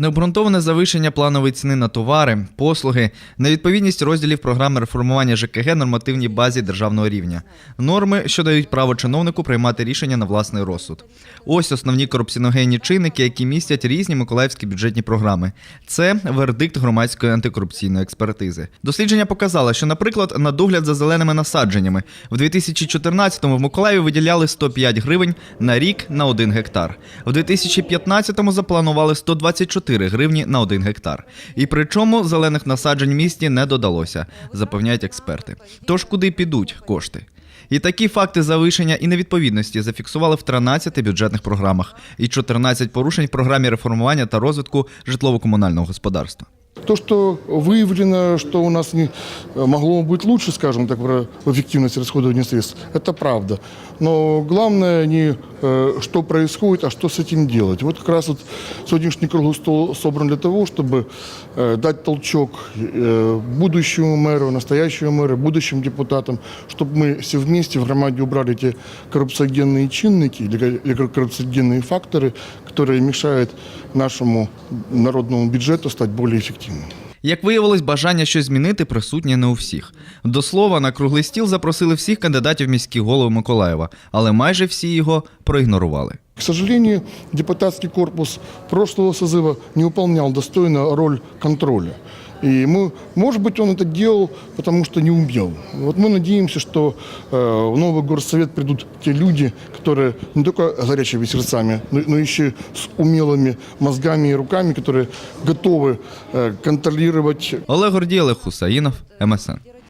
Необґрунтоване завищення планової ціни на товари, послуги, невідповідність розділів програми реформування ЖКГ нормативній базі державного рівня, норми, що дають право чиновнику приймати рішення на власний розсуд. Ось основні корупціоногенні чинники, які містять різні миколаївські бюджетні програми. Це вердикт громадської антикорупційної експертизи. Дослідження показало, що, наприклад, на догляд за зеленими насадженнями в 2014-му в Миколаєві виділяли 105 гривень на рік на 1 гектар. В 2015-му запланували 124 гривні на 1 гектар. І при чому зелених насаджень в місті не додалося, запевняють експерти. Тож куди підуть кошти? І такі факти завищення і невідповідності зафіксували в 13 бюджетних програмах і 14 порушень в програмі реформування та розвитку житлово-комунального господарства. То, что выявлено, что у нас не могло быть лучше, скажем так, в в эффективности расходования средств, это правда. Но главное не э, что происходит, а что с этим делать. Вот как раз вот сегодняшний круглый стол собран для того, чтобы э, дать толчок э, будущему мэру, настоящему мэру, будущим депутатам, чтобы мы все вместе в громаде убрали те коррупциогенные чинники или или коррупциогенные факторы, которые мешают нашему народному бюджету стать более эффективным. Як виявилось, бажання щось змінити присутнє не у всіх. До слова, на круглий стіл запросили всіх кандидатів в міські голови Миколаєва, але майже всі його проігнорували. К сожалению, депутатский корпус прошлого созыва не выполнял достойно роль контроля. И мы, может быть, он это делал, потому что не умел. Вот мы надеемся, что э, в новый горсовет придут те люди, которые не только горячими сердцами, но, но еще с умелыми мозгами и руками, которые готовы э, контролировать Олег Гордій, Олег Хусаїнов, МСН.